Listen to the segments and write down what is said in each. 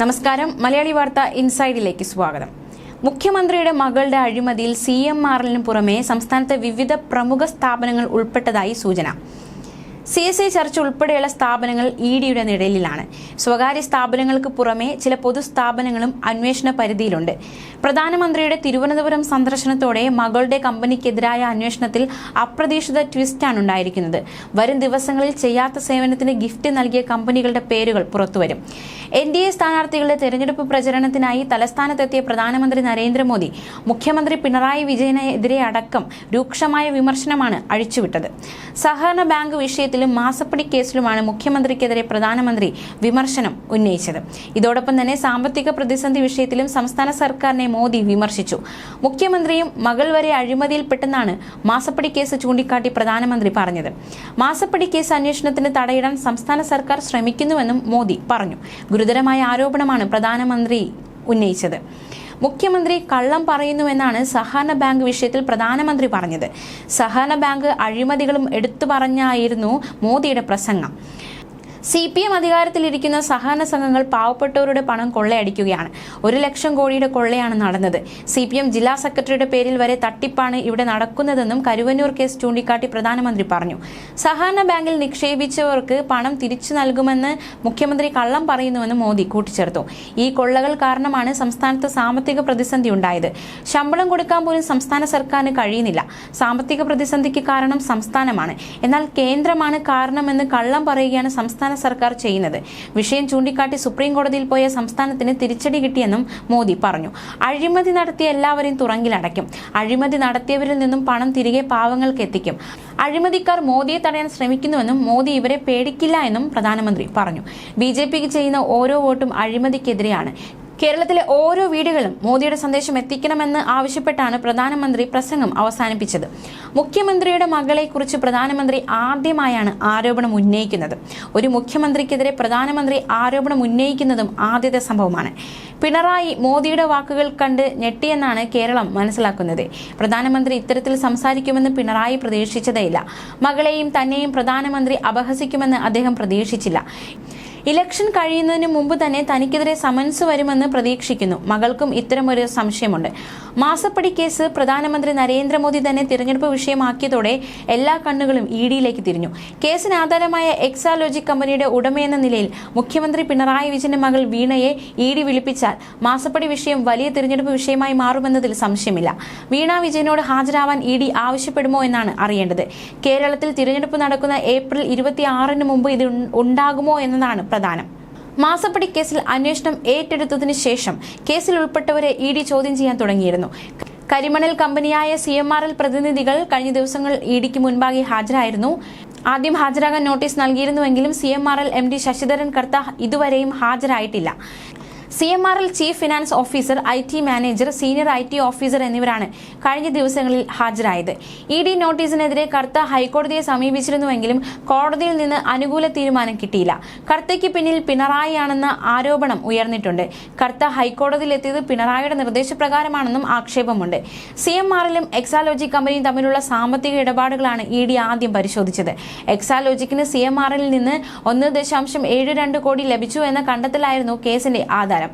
നമസ്കാരം. മലയാളി വാർത്ത ഇൻസൈഡിലേക്ക് സ്വാഗതം. മുഖ്യമന്ത്രിയുടെ മകളുടെ അഴിമതിയിൽ സി എം ആറിനു പുറമെ സംസ്ഥാനത്തെ വിവിധ പ്രമുഖ സ്ഥാപനങ്ങൾ ഉൾപ്പെട്ടതായി സൂചന. സി എസ് ഐ ചർച്ച് ഉൾപ്പെടെയുള്ള സ്ഥാപനങ്ങൾ ഇ ഡിയുടെ നിഴലിലാണ്. സ്വകാര്യ സ്ഥാപനങ്ങൾക്ക് പുറമെ ചില പൊതുസ്ഥാപനങ്ങളും അന്വേഷണ പരിധിയിലുണ്ട്. പ്രധാനമന്ത്രിയുടെ തിരുവനന്തപുരം സന്ദർശനത്തോടെ മകളുടെ കമ്പനിക്കെതിരായ അന്വേഷണത്തിൽ അപ്രതീക്ഷിത ട്വിസ്റ്റാണ് ഉണ്ടായിരിക്കുന്നത്. വരും ദിവസങ്ങളിൽ ചെയ്യാത്ത സേവനത്തിന് ഗിഫ്റ്റ് നൽകിയ കമ്പനികളുടെ പേരുകൾ പുറത്തുവരും. എൻ ഡി എ സ്ഥാനാർത്ഥികളുടെ തെരഞ്ഞെടുപ്പ് പ്രചരണത്തിനായി തലസ്ഥാനത്തെത്തിയ പ്രധാനമന്ത്രി നരേന്ദ്രമോദി മുഖ്യമന്ത്രി പിണറായി വിജയനെതിരെ അടക്കം രൂക്ഷമായ വിമർശനമാണ് അഴിച്ചുവിട്ടത്. സഹകരണ ബാങ്ക് വിഷയത്തിലും മാസപ്പടി കേസിലുമാണ് മുഖ്യമന്ത്രിക്കെതിരെ പ്രധാനമന്ത്രി വിമർശനം ഉന്നയിച്ചത്. ഇതോടൊപ്പം തന്നെ സാമ്പത്തിക പ്രതിസന്ധി വിഷയത്തിലും സംസ്ഥാന സർക്കാരിനെ മോദി വിമർശിച്ചു. മുഖ്യമന്ത്രിയും മകൾ വരെ അഴിമതിയിൽപ്പെട്ടെന്നാണ് മാസപ്പടി കേസ് ചൂണ്ടിക്കാട്ടി പ്രധാനമന്ത്രി പറഞ്ഞത്. മാസപ്പടി കേസ് അന്വേഷണത്തിന് തടയിടാൻ സംസ്ഥാന സർക്കാർ ശ്രമിക്കുന്നുവെന്നും മോദി പറഞ്ഞു. ഗുരുതരമായ ആരോപണമാണ് പ്രധാനമന്ത്രി ഉന്നയിച്ചത്. മുഖ്യമന്ത്രി കള്ളം പറയുന്നുവെന്നാണ് സഹകരണ ബാങ്ക് വിഷയത്തിൽ പ്രധാനമന്ത്രി പറഞ്ഞത്. സഹകരണ ബാങ്ക് അഴിമതികളും എടുത്തു പറഞ്ഞായിരുന്നു മോദിയുടെ പ്രസംഗം. സി പി എം അധികാരത്തിലിരിക്കുന്ന സഹകരണ സംഘങ്ങൾ പാവപ്പെട്ടവരുടെ പണം കൊള്ളയടിക്കുകയാണ്. ഒരു ലക്ഷം കോടിയുടെ കൊള്ളയാണ് നടന്നത്. സി പി എം ജില്ലാ സെക്രട്ടറിയുടെ പേരിൽ വരെ തട്ടിപ്പാണ് ഇവിടെ നടക്കുന്നതെന്നും കരുവന്നൂർ കേസ് ചൂണ്ടിക്കാട്ടി പ്രധാനമന്ത്രി പറഞ്ഞു. സഹകരണ ബാങ്കിൽ നിക്ഷേപിച്ചവർക്ക് പണം തിരിച്ചു നൽകുമെന്ന് മുഖ്യമന്ത്രി കള്ളം പറയുന്നുവെന്ന് മോദി കൂട്ടിച്ചേർത്തു. ഈ കൊള്ളകൾ കാരണമാണ് സംസ്ഥാനത്ത് സാമ്പത്തിക പ്രതിസന്ധി ഉണ്ടായത്. ശമ്പളം കൊടുക്കാൻ പോലും സംസ്ഥാന സർക്കാരിന് കഴിയുന്നില്ല. സാമ്പത്തിക പ്രതിസന്ധിക്ക് കാരണം സംസ്ഥാനമാണ്. എന്നാൽ കേന്ദ്രമാണ് കാരണമെന്ന് കള്ളം പറയുകയാണ് സംസ്ഥാന സർക്കാർ ചെയ്യുന്നത്. വിഷയം ചൂണ്ടിക്കാട്ടി സുപ്രീം കോടതിയിൽ പോയ സംസ്ഥാനത്തിന് തിരിച്ചടി കിട്ടിയെന്നും മോദി പറഞ്ഞു. അഴിമതി നടത്തിയ എല്ലാവരെയും തുറങ്കിലടയ്ക്കും അഴിമതി നടത്തിയവരിൽ നിന്നും പണം തിരികെ പാവങ്ങൾക്ക് എത്തിക്കും. അഴിമതിക്കാർ മോദിയെ തടയാൻ ശ്രമിക്കുന്നുവെന്നും മോദി ഇവരെ പേടിക്കില്ല എന്നും പ്രധാനമന്ത്രി പറഞ്ഞു. ബി ജെ പിക്ക് ചെയ്യുന്ന ഓരോ വോട്ടും അഴിമതിക്കെതിരെയാണ്. കേരളത്തിലെ ഓരോ വീടുകളും മോദിയുടെ സന്ദേശം എത്തിക്കണമെന്ന് ആവശ്യപ്പെട്ടാണ് പ്രധാനമന്ത്രി പ്രസംഗം അവസാനിപ്പിച്ചത്. മുഖ്യമന്ത്രിയുടെ മകളെ കുറിച്ച് പ്രധാനമന്ത്രി ആദ്യമായാണ് ആരോപണം ഉന്നയിക്കുന്നത്. ഒരു മുഖ്യമന്ത്രിക്കെതിരെ പ്രധാനമന്ത്രി ആരോപണം ഉന്നയിക്കുന്നതും ആദ്യത്തെ സംഭവമാണ്. പിണറായി മോദിയുടെ വാക്കുകൾ കണ്ട് ഞെട്ടിയെന്നാണ് കേരളം മനസ്സിലാക്കുന്നത്. പ്രധാനമന്ത്രി ഇത്തരത്തിൽ സംസാരിക്കുമെന്ന് പിണറായി പ്രതീക്ഷിച്ചതേയില്ല. മകളെയും തന്നെയും പ്രധാനമന്ത്രി അപഹസിക്കുമെന്ന് അദ്ദേഹം പ്രതീക്ഷിച്ചില്ല. ഇലക്ഷൻ കഴിയുന്നതിന് മുമ്പ് തന്നെ തനിക്കെതിരെ സമൻസ് വരുമെന്ന് പ്രതീക്ഷിക്കുന്നു. മകൾക്കും ഇത്തരമൊരു സംശയമുണ്ട്. മാസപ്പടി കേസ് പ്രധാനമന്ത്രി നരേന്ദ്രമോദി തന്നെ തിരഞ്ഞെടുപ്പ് വിഷയമാക്കിയതോടെ എല്ലാ കണ്ണുകളും ഇ ഡിയിലേക്ക് തിരിഞ്ഞു. കേസിന് ആധാരമായ എക്സാലോജി കമ്പനിയുടെ ഉടമയെന്ന നിലയിൽ മുഖ്യമന്ത്രി പിണറായി വിജയന്റെ മകൾ വീണയെ ഇ ഡി വിളിപ്പിച്ചാൽ മാസപ്പടി വിഷയം വലിയ തിരഞ്ഞെടുപ്പ് വിഷയമായി മാറുമെന്നതിൽ സംശയമില്ല. വീണ വിജയനോട് ഹാജരാവാൻ ഇ ഡി ആവശ്യപ്പെടുമോ എന്നാണ് അറിയേണ്ടത്. കേരളത്തിൽ തിരഞ്ഞെടുപ്പ് നടക്കുന്ന ഏപ്രിൽ ഇരുപത്തി ആറിന് മുമ്പ് ഇത് ഉണ്ടാകുമോ എന്നതാണ് പ്രധാനം. മാസപ്പടി കേസിൽ അന്വേഷണം ഏറ്റെടുത്തതിനു ശേഷം കേസിൽ ഉൾപ്പെട്ടവരെ ഇ ഡി ചോദ്യം ചെയ്യാൻ തുടങ്ങിയിരുന്നു. കരിമണൽ കമ്പനിയായ സി എം ആർ എൽ പ്രതിനിധികൾ കഴിഞ്ഞ ദിവസങ്ങൾ ഇ ഡിക്ക് മുൻപാകെ ഹാജരായിരുന്നു. ആദ്യം ഹാജരാകാൻ notice നൽകിയിരുന്നുവെങ്കിലും C M R L M D Sasidharan Kartha ഇതുവരെയും ഹാജരായിട്ടില്ല. C M R L chief finance officer I T manager senior I T officer എന്നിവരാണ് കഴിഞ്ഞ ദിവസങ്ങളിൽ ഹാജരായത്. ഇ ഡി നോട്ടീസിനെതിരെ കർത്ത ഹൈക്കോടതിയെ സമീപിച്ചിരുന്നുവെങ്കിലും കോടതിയിൽ നിന്ന് അനുകൂല തീരുമാനം കിട്ടിയില്ല. കർത്തയ്ക്ക് പിന്നിൽ പിണറായിയാണെന്ന ആരോപണം ഉയർന്നിട്ടുണ്ട്. കർത്ത ഹൈക്കോടതിയിൽ എത്തിയത് പിണറായിയുടെ നിർദ്ദേശപ്രകാരമാണെന്നും ആക്ഷേപമുണ്ട്. സി എം ആറിലും എക്സാലോജി കമ്പനിയും തമ്മിലുള്ള സാമ്പത്തിക ഇടപാടുകളാണ് ഇ ഡി ആദ്യം പരിശോധിച്ചത്. എക്സാലോജിക്കിന് സി എം ആറിൽ നിന്ന് ഒന്ന് ദശാംശം ഏഴ് രണ്ട് കോടി ലഭിച്ചു എന്ന കണ്ടെത്തലായിരുന്നു കേസിന്റെ ആധാരം.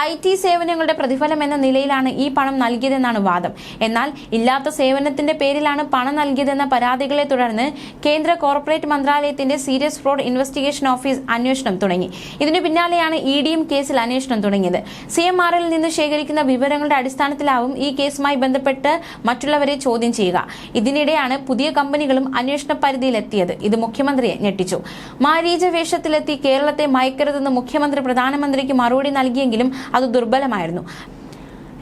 ഐ ടി സേവനങ്ങളുടെ പ്രതിഫലം എന്ന നിലയിലാണ് ഈ പണം നൽകിയതെന്നാണ് വാദം. എന്നാൽ ഇല്ലാത്ത സേവനത്തിന്റെ പേരിലാണ് പണം നൽകിയതെന്ന പരാതികളെ തുടർന്ന് കേന്ദ്ര കോർപ്പറേറ്റ് മന്ത്രാലയത്തിന്റെ സീരിയസ് ഫ്രോഡ് ഇൻവെസ്റ്റിഗേഷൻ ഓഫീസ് അന്വേഷണം തുടങ്ങി. ഇതിനു പിന്നാലെയാണ് ഇ ഡിയും കേസിൽ അന്വേഷണം തുടങ്ങിയത്. സി എം ആറിൽ നിന്ന് ശേഖരിക്കുന്ന വിവരങ്ങളുടെ അടിസ്ഥാനത്തിലാവും ഈ കേസുമായി ബന്ധപ്പെട്ട് മറ്റുള്ളവരെ ചോദ്യം ചെയ്യുക. ഇതിനിടെയാണ് പുതിയ കമ്പനികളും അന്വേഷണ പരിധിയിലെത്തിയത്. ഇത് മുഖ്യമന്ത്രിയെ ഞെട്ടിച്ചു. മാരീച വേഷത്തിലെത്തി കേരളത്തെ മയക്കരുതെന്ന് മുഖ്യമന്ത്രി പ്രധാനമന്ത്രിക്ക് മറുപടി നൽകിയെങ്കിലും അത് ദുർബലമായിരുന്നു.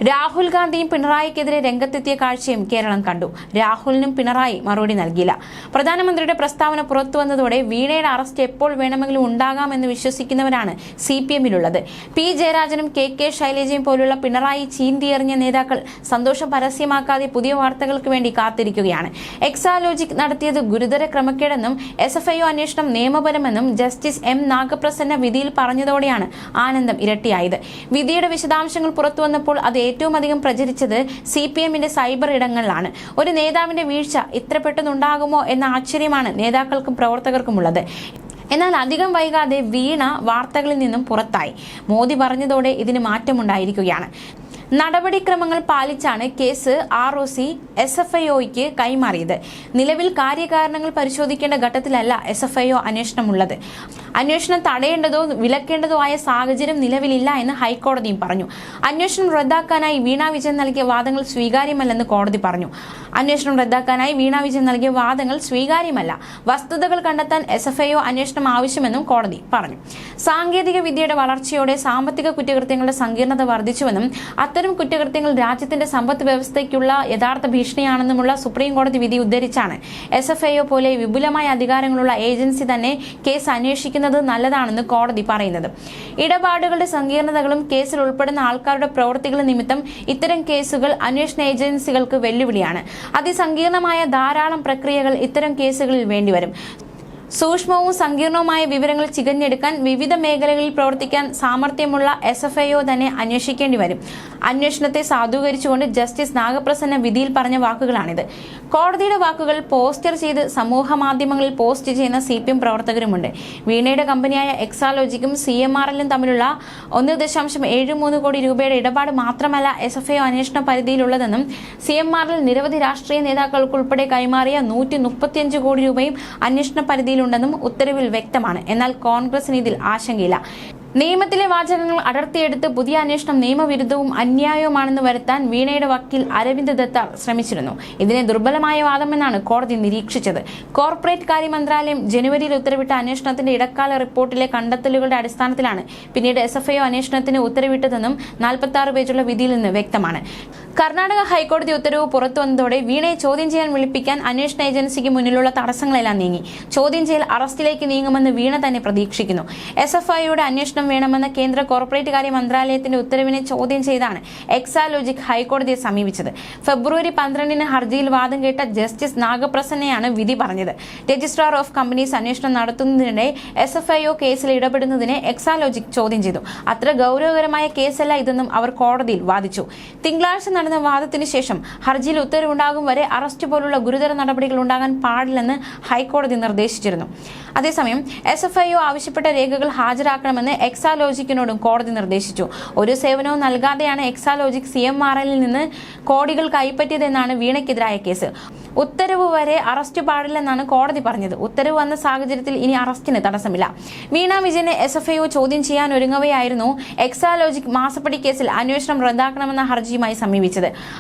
രാഹുൽ ഗാന്ധിയും പിണറായിക്കെതിരെ രംഗത്തെത്തിയ കാഴ്ചയും കേരളം കണ്ടു. രാഹുലിനും പിണറായി മറുപടി നൽകിയില്ല. പ്രധാനമന്ത്രിയുടെ പ്രസ്താവന പുറത്തുവന്നതോടെ വീണയുടെ അറസ്റ്റ് എപ്പോൾ വേണമെങ്കിലും ഉണ്ടാകാമെന്ന് വിശ്വസിക്കുന്നവരാണ് സി പി എമ്മിലുള്ളത്. പി ജയരാജനും കെ കെ ശൈലജയും പോലുള്ള പിണറായി ചീന്തിയെറിഞ്ഞ നേതാക്കൾ സന്തോഷം പരസ്യമാക്കാതെ പുതിയ വാർത്തകൾക്ക് വേണ്ടി കാത്തിരിക്കുകയാണ്. എക്സാലോജിക് നടത്തിയത് ഗുരുതര ക്രമക്കേടെന്നും എസ് എഫ് ഐ അന്വേഷണം നിയമപരമെന്നും ജസ്റ്റിസ് എം നാഗപ്രസന്ന വിധിയിൽ പറഞ്ഞതോടെയാണ് ആനന്ദം ഇരട്ടിയായത്. വിധിയുടെ വിശദാംശങ്ങൾ പുറത്തുവന്നപ്പോൾ അത് ഏറ്റവും അധികം പ്രചരിച്ചത് സി പി എമ്മിന്റെ സൈബർ ഇടങ്ങളിലാണ്. ഒരു നേതാവിന്റെ വീഴ്ച ഇത്ര പെട്ടെന്നുണ്ടാകുമോ എന്ന ആശ്ചര്യമാണ് നേതാക്കൾക്കും പ്രവർത്തകർക്കുമുള്ളത്. എന്നാൽ അധികം വൈകാതെ വീണ വാർത്തകളിൽ നിന്നും പുറത്തായി. മോദി പറഞ്ഞതോടെ ഇതിന് മാറ്റമുണ്ടായിരിക്കുകയാണ്. നടപടിക്രമങ്ങൾ പാലിച്ചാണ് case R O C S F I ഒയ്ക്ക് കൈമാറിയത്. നിലവിൽ കാര്യകാരണങ്ങൾ പരിശോധിക്കേണ്ട ഘട്ടത്തിലല്ല എസ് എഫ് ഐ ഒ അന്വേഷണമുള്ളത്. അന്വേഷണം തടയേണ്ടതോ വിലക്കേണ്ടതോ ആയ സാഹചര്യം നിലവിലില്ല എന്ന് ഹൈക്കോടതിയും പറഞ്ഞു. അന്വേഷണം റദ്ദാക്കാനായി വീണ വിജയൻ നൽകിയ വാദങ്ങൾ സ്വീകാര്യമല്ലെന്ന് കോടതി പറഞ്ഞു. അന്വേഷണം റദ്ദാക്കാനായി വീണ വിജയൻ നൽകിയ വാദങ്ങൾ സ്വീകാര്യമല്ല. വസ്തുതകൾ കണ്ടെത്താൻ എസ് എഫ് ഐ ഒ അന്വേഷണം ആവശ്യമെന്നും കോടതി പറഞ്ഞു. സാങ്കേതിക വിദ്യയുടെ വളർച്ചയോടെ സാമ്പത്തിക കുറ്റകൃത്യങ്ങളുടെ സങ്കീർണത വർദ്ധിച്ചുവെന്നും അത്തരം കുറ്റകൃത്യങ്ങൾ രാജ്യത്തിന്റെ സമ്പദ് വ്യവസ്ഥയ്ക്കുള്ള യഥാർത്ഥ ഭീഷണിയാണെന്നുമുള്ള സുപ്രീം കോടതി വിധി ഉദ്ധരിച്ചാണ്. എസ് എഫ് ഐഒ പോലെ വിപുലമായ അധികാരങ്ങളുള്ള ഏജൻസി തന്നെ കേസ് അന്വേഷിക്കുന്നത് നല്ലതാണെന്ന് കോടതി പറയുന്നത്. ഇടപാടുകളുടെ സങ്കീർണതകളും കേസിൽ ഉൾപ്പെടുന്ന ആൾക്കാരുടെ പ്രവൃത്തികൾ നിമിത്തം ഇത്തരം കേസുകൾ അന്വേഷണ ഏജൻസികൾക്ക് വെല്ലുവിളിയാണ്. അതിസങ്കീർണമായ ധാരാളം പ്രക്രിയകൾ ഇത്തരം കേസുകളിൽ വേണ്ടിവരും. സൂക്ഷ്മവും സങ്കീർണവുമായ വിവരങ്ങൾ ചികഞ്ഞെടുക്കാൻ വിവിധ മേഖലകളിൽ പ്രവർത്തിക്കാൻ സാമർഥ്യമുള്ള എസ് തന്നെ അന്വേഷിക്കേണ്ടി വരും അന്വേഷണത്തെ സാധൂകരിച്ചുകൊണ്ട് ജസ്റ്റിസ് നാഗപ്രസന്ന വിധിയിൽ പറഞ്ഞ വാക്കുകളാണിത്. കോടതിയുടെ വാക്കുകൾ പോസ്റ്റർ ചെയ്ത് സമൂഹ മാധ്യമങ്ങളിൽ പോസ്റ്റ് ചെയ്യുന്ന സി പി എം പ്രവർത്തകരുമുണ്ട്. വീണയുടെ കമ്പനിയായ എക്സാലോജിക്കും സി എം ആർ എല്ലും തമ്മിലുള്ള ഒന്ന് ദശാംശം ഏഴ് മൂന്ന് കോടി രൂപയുടെ ഇടപാട് മാത്രമല്ല എസ് എഫ് ഐ അന്വേഷണ പരിധിയിലുള്ളതെന്നും സി എം ആറിൽ നിരവധി രാഷ്ട്രീയ നേതാക്കൾക്കുൾപ്പെടെ കൈമാറിയ നൂറ്റി മുപ്പത്തിയഞ്ച് കോടി രൂപയും അന്വേഷണ പരിധിയിലുണ്ടെന്നും ഉത്തരവിൽ വ്യക്തമാണ്. എന്നാൽ കോൺഗ്രസിന് ഇതിൽ ആശങ്കയില്ല. നിയമത്തിലെ വാചകങ്ങൾ അടർത്തിയെടുത്ത് പുതിയ അന്വേഷണം നിയമവിരുദ്ധവും അന്യായവുമാണെന്ന് വരുത്താൻ വീണയുടെ വക്കീൽ അരവിന്ദ് ദത്ത ശ്രമിച്ചിരുന്നു. ഇതിനെ ദുർബലമായ വാദമെന്നാണ് കോടതി നിരീക്ഷിച്ചത്. കോർപ്പറേറ്റ് കാര്യ മന്ത്രാലയം ജനുവരിയിൽ ഉത്തരവിട്ട അന്വേഷണത്തിന്റെ ഇടക്കാല റിപ്പോർട്ടിലെ കണ്ടെത്തലുകളുടെ അടിസ്ഥാനത്തിലാണ് പിന്നീട് എസ് എഫ് ഐ അന്വേഷണത്തിന് ഉത്തരവിട്ടതെന്നും നാൽപ്പത്തി ആറ് പേജുള്ള വിധിയിൽ നിന്ന് വ്യക്തമാണ്. കർണാടക ഹൈക്കോടതി ഉത്തരവ് പുറത്തു വന്നതോടെ വീണയെ ചോദ്യം ചെയ്യാൻ വിളിപ്പിക്കാൻ അന്വേഷണ ഏജൻസിക്ക് മുന്നിലുള്ള തടസ്സങ്ങളെല്ലാം നീങ്ങി. ചോദ്യം ചെയ്യൽ അറസ്റ്റിലേക്ക് നീങ്ങുമെന്ന് വീണ തന്നെ പ്രതീക്ഷിക്കുന്നു. എസ് എഫ് ഐയുടെ അന്വേഷണം വേണമെന്ന കേന്ദ്ര കോർപ്പറേറ്റ് കാര്യ മന്ത്രാലയത്തിന്റെ ഉത്തരവിനെ ചോദ്യം ചെയ്താണ് എക്സാലോജിക് ഹൈക്കോടതിയെ സമീപിച്ചത്. ഫെബ്രുവരി പന്ത്രണ്ടിന് ഹർജിയിൽ വാദം കേട്ട ജസ്റ്റിസ് നാഗപ്രസന്നയാണ് വിധി പറഞ്ഞത്. രജിസ്ട്രാർ ഓഫ് കമ്പനീസ് അന്വേഷണം നടത്തുന്നതിനിടെ എസ് എഫ് ഐ ഒ കേസിൽ ഇടപെടുന്നതിനെ എക്സാലോജിക് ചോദ്യം ചെയ്തു. അത്ര ഗൗരവകരമായ കേസല്ല ഇതെന്നും അവർ കോടതിയിൽ വാദിച്ചു. തിങ്കളാഴ്ച നടന്ന വാദത്തിന് ശേഷം ഹർജിയിൽ ഉത്തരവുണ്ടാകും വരെ അറസ്റ്റ് പോലുള്ള ഗുരുതര നടപടികൾ ഉണ്ടാകാൻ പാടില്ലെന്ന് ഹൈക്കോടതി നിർദ്ദേശിച്ചിരുന്നു. അതേസമയം എസ് എഫ് ഐ ഒ ആവശ്യപ്പെട്ട രേഖകൾ ഹാജരാക്കണമെന്ന് എക്സാലോജിക്കിനോടും കോടതി നിർദ്ദേശിച്ചു. ഒരു സേവനവും നൽകാതെയാണ് എക്സാലോജിക് സി എം ആർ എല്ലിൽ നിന്ന് കോടികൾ കൈപ്പറ്റിയതെന്നാണ് വീണയ്ക്കെതിരായ കേസ്. ഉത്തരവ് വരെ അറസ്റ്റ് പാടില്ലെന്നാണ് കോടതി പറഞ്ഞത്. ഉത്തരവ് വന്ന സാഹചര്യത്തിൽ ഇനി അറസ്റ്റിന് തടസ്സമില്ല. വീണ വിജയനെ എസ് എഫ് ഐ ഒ ചോദ്യം ചെയ്യാൻ ഒരുങ്ങവെയായിരുന്നു എക്സാലോജിക് മാസപ്പടി കേസിൽ അന്വേഷണം റദ്ദാക്കണമെന്ന ഹർജിയുമായി സമീപിച്ചത്.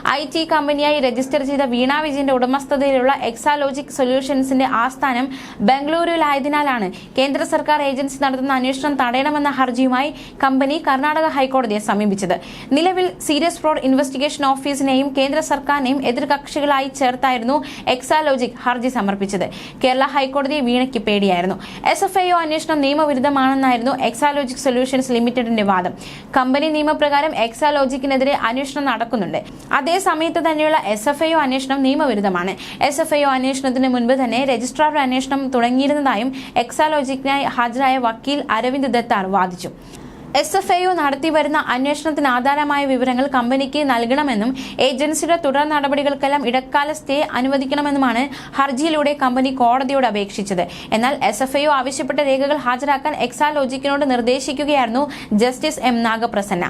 ഐ ടി കമ്പനിയായി രജിസ്റ്റർ ചെയ്ത വീണ വിജയന്റെ ഉടമസ്ഥതയിലുള്ള എക്സാലോജിക് സൊല്യൂഷൻസിന്റെ ആസ്ഥാനം ബംഗളൂരുവിലായതിനാലാണ്. കേന്ദ്ര സർക്കാർ ഏജൻസി നടത്തുന്ന അന്വേഷണം തടയണമെന്ന ഹർജിയുമായി കമ്പനി കർണാടക ഹൈക്കോടതിയെ സമീപിച്ചത്. നിലവിൽ സീരിയസ് ഫ്രോഡ് ഇൻവെസ്റ്റിഗേഷൻ ഓഫീസിനെയും കേന്ദ്ര സർക്കാരിനെയും എതിർകക്ഷികളായി ചേർത്തായിരുന്നു എക്സാലോജിക് ഹർജി സമർപ്പിച്ചത്. കേരള ഹൈക്കോടതിയെ വീണയ്ക്ക് പേടിയായിരുന്നു. എസ് എഫ് ഐ ഒ അന്വേഷണം നിയമവിരുദ്ധമാണെന്നായിരുന്നു എക്സാലോജിക് സൊല്യൂഷൻസ് ലിമിറ്റഡിന്റെ വാദം. കമ്പനി നിയമപ്രകാരം എക്സാലോജിക്കിനെതിരെ അന്വേഷണം നടക്കുന്നുണ്ട്. അതേ സമയത്ത് തന്നെയുള്ള എസ് എഫ് ഐ ഒ അന്വേഷണം നിയമവിരുദ്ധമാണ്. എസ് എഫ് ഐ ഒ അന്വേഷണത്തിന് മുൻപ് തന്നെ രജിസ്ട്രാറുടെ അന്വേഷണം തുടങ്ങിയിരുന്നതായും എക്സാലോജിക്കിനായി ഹാജരായ വക്കീൽ അരവിന്ദ് ദത്താർ വാദിച്ചു. എസ് എഫ് ഐ ഒ നടത്തിവരുന്ന അന്വേഷണത്തിന് ആധാരമായ വിവരങ്ങൾ കമ്പനിക്ക് നൽകണമെന്നും ഏജൻസിയുടെ തുടർ നടപടികൾക്കെല്ലാം ഇടക്കാല സ്റ്റേ അനുവദിക്കണമെന്നുമാണ് ഹർജിയിലൂടെ കമ്പനി കോടതിയോട് അപേക്ഷിച്ചത്. എന്നാൽ എസ് എഫ് ഐ ഒ ആവശ്യപ്പെട്ട രേഖകൾ ഹാജരാക്കാൻ എക്സാലോജിക്കിനോട് നിർദ്ദേശിക്കുകയായിരുന്നു ജസ്റ്റിസ് എം നാഗപ്രസന്ന.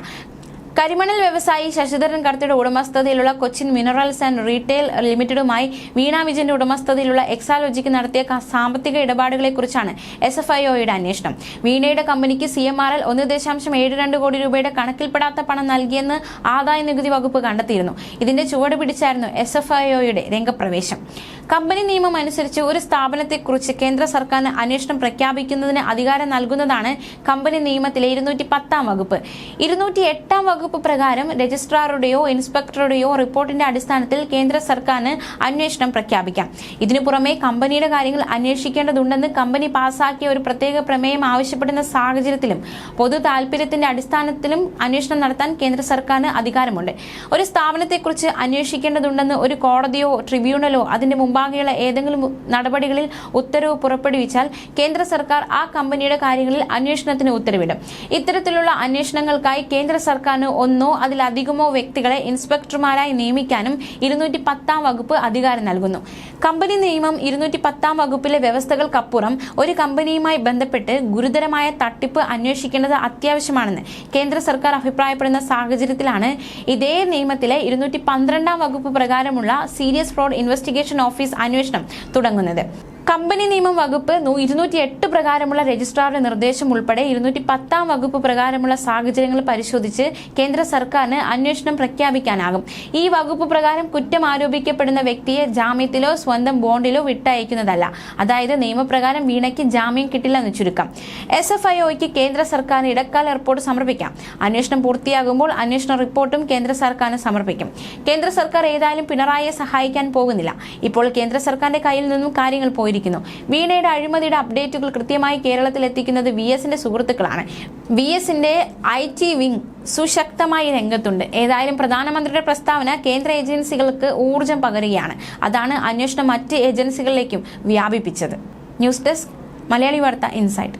കരിമണൽ വ്യവസായി ശശിധരൻ കടത്തിയുടെ ഉടമസ്ഥതയിലുള്ള കൊച്ചിൻ മിനറൽസ് ആൻഡ് റീറ്റെയിൽ ലിമിറ്റഡുമായി വീണ വിജയന്റെ ഉടമസ്ഥതയിലുള്ള എക്സാലോജിക്ക് നടത്തിയ സാമ്പത്തിക ഇടപാടുകളെക്കുറിച്ചാണ് എസ് എഫ് ഐ ഒയുടെ അന്വേഷണം. വീണയുടെ കമ്പനിക്ക് സി എം ആർ എൽ ഒന്ന് ദശാംശം ഏഴ് രണ്ട് കോടി രൂപയുടെ കണക്കിൽപ്പെടാത്ത പണം നൽകിയെന്ന് ആദായ നികുതി വകുപ്പ് കണ്ടെത്തിയിരുന്നു. ഇതിന്റെ ചുവട് പിടിച്ചായിരുന്നു എസ് എഫ് ഐ ഒയുടെ രംഗപ്രവേശം. കമ്പനി നിയമം അനുസരിച്ച് ഒരു സ്ഥാപനത്തെക്കുറിച്ച് കേന്ദ്ര സർക്കാരിന് അന്വേഷണം പ്രഖ്യാപിക്കുന്നതിന് അധികാരം നൽകുന്നതാണ് കമ്പനി നിയമത്തിലെ ഇരുന്നൂറ്റി പത്താം വകുപ്പ്. ഇരുന്നൂറ്റി എട്ടാം വകുപ്പ് പ്രകാരം രജിസ്ട്രാറുടെയോ ഇൻസ്പെക്ടറുടെയോ റിപ്പോർട്ടിന്റെ അടിസ്ഥാനത്തിൽ കേന്ദ്ര സർക്കാരിന് അന്വേഷണം പ്രഖ്യാപിക്കാം. ഇതിനു പുറമെ കമ്പനിയുടെ കാര്യങ്ങൾ അന്വേഷിക്കേണ്ടതുണ്ടെന്ന് കമ്പനി പാസാക്കിയ ഒരു പ്രത്യേക പ്രമേയം ആവശ്യപ്പെടുന്ന സാഹചര്യത്തിലും പൊതു താൽപര്യത്തിന്റെ അടിസ്ഥാനത്തിലും അന്വേഷണം നടത്താൻ കേന്ദ്ര സർക്കാരിന് അധികാരമുണ്ട്. ഒരു സ്ഥാപനത്തെക്കുറിച്ച് അന്വേഷിക്കേണ്ടതുണ്ടെന്ന് ഒരു കോടതിയോ ട്രിബ്യൂണലോ അതിന്റെ മുമ്പാകെ മുമ്പാകെയുള്ള ഏതെങ്കിലും നടപടികളിൽ ഉത്തരവ് പുറപ്പെടുവിച്ചാൽ കേന്ദ്ര സർക്കാർ ആ കമ്പനിയുടെ കാര്യങ്ങളിൽ അന്വേഷണത്തിന് ഉത്തരവിടും. ഇത്തരത്തിലുള്ള അന്വേഷണങ്ങൾക്കായി കേന്ദ്ര സർക്കാരിന് ഒന്നോ അതിലധികമോ വ്യക്തികളെ ഇൻസ്പെക്ടർമാരായി നിയമിക്കാനും ഇരുന്നൂറ്റി പത്താം വകുപ്പ് അധികാരം നൽകുന്നു. കമ്പനി നിയമം ഇരുന്നൂറ്റി പത്താം വകുപ്പിലെ വ്യവസ്ഥകൾക്കപ്പുറം ഒരു കമ്പനിയുമായി ബന്ധപ്പെട്ട് ഗുരുതരമായ തട്ടിപ്പ് അന്വേഷിക്കേണ്ടത് അത്യാവശ്യമാണെന്ന് കേന്ദ്ര സർക്കാർ അഭിപ്രായപ്പെടുന്ന സാഹചര്യത്തിലാണ്. ഇതേ നിയമത്തിലെ ഇരുന്നൂറ്റി പന്ത്രണ്ടാം വകുപ്പ് പ്രകാരമുള്ള സീരിയസ് ഫ്രോഡ് ഇൻവെസ്റ്റിഗേഷൻ ഓഫീസ് അന്വേഷണം തുടങ്ങുന്നത് കമ്പനി നിയമം വകുപ്പ് ഇരുന്നൂറ്റി എട്ട് പ്രകാരമുള്ള രജിസ്ട്രാറുടെ നിർദ്ദേശം ഉൾപ്പെടെ ഇരുന്നൂറ്റി പത്താം വകുപ്പ് പ്രകാരമുള്ള സാഹചര്യങ്ങൾ പരിശോധിച്ച് കേന്ദ്ര സർക്കാരിന് അന്വേഷണം പ്രഖ്യാപിക്കാനാകും. ഈ വകുപ്പ് പ്രകാരം കുറ്റം ആരോപിക്കപ്പെടുന്ന വ്യക്തിയെ ജാമ്യത്തിലോ സ്വന്തം ബോണ്ടിലോ വിട്ടയക്കുന്നതല്ല. അതായത് നിയമപ്രകാരം വീണയ്ക്ക് ജാമ്യം കിട്ടില്ലെന്ന് ചുരുക്കം. എസ് എഫ് ഐ ഒക്ക് കേന്ദ്ര സർക്കാരിന് ഇടക്കാല റിപ്പോർട്ട് സമർപ്പിക്കാം. അന്വേഷണം പൂർത്തിയാകുമ്പോൾ അന്വേഷണ റിപ്പോർട്ടും കേന്ദ്ര സർക്കാരിന് സമർപ്പിക്കും. കേന്ദ്ര സർക്കാർ ഏതായാലും പിണറായിയെ സഹായിക്കാൻ പോകുന്നില്ല. ഇപ്പോൾ കേന്ദ്ര സർക്കാരിന്റെ കയ്യിൽ നിന്നും കാര്യങ്ങൾ പോയിരിക്കുന്നു വീണയുടെ അഴിമതിയുടെ അപ്ഡേറ്റുകൾ കൃത്യമായി കേരളത്തിൽ എത്തിക്കുന്നത് വി എസിന്റെ സുഹൃത്തുക്കളാണ്. വി എസിന്റെ ഐ ടി വിങ് സുശക്തമായി രംഗത്തുണ്ട്. ഏതായാലും പ്രധാനമന്ത്രിയുടെ പ്രസ്താവന കേന്ദ്ര ഏജൻസികൾക്ക് ഊർജം പകരുകയാണ്. അതാണ് അന്വേഷണം മറ്റ് ഏജൻസികളിലേക്കും വ്യാപിപ്പിച്ചത്. ന്യൂസ് ഡെസ്ക് മലയാളി വാർത്ത ഇൻസൈറ്റ്.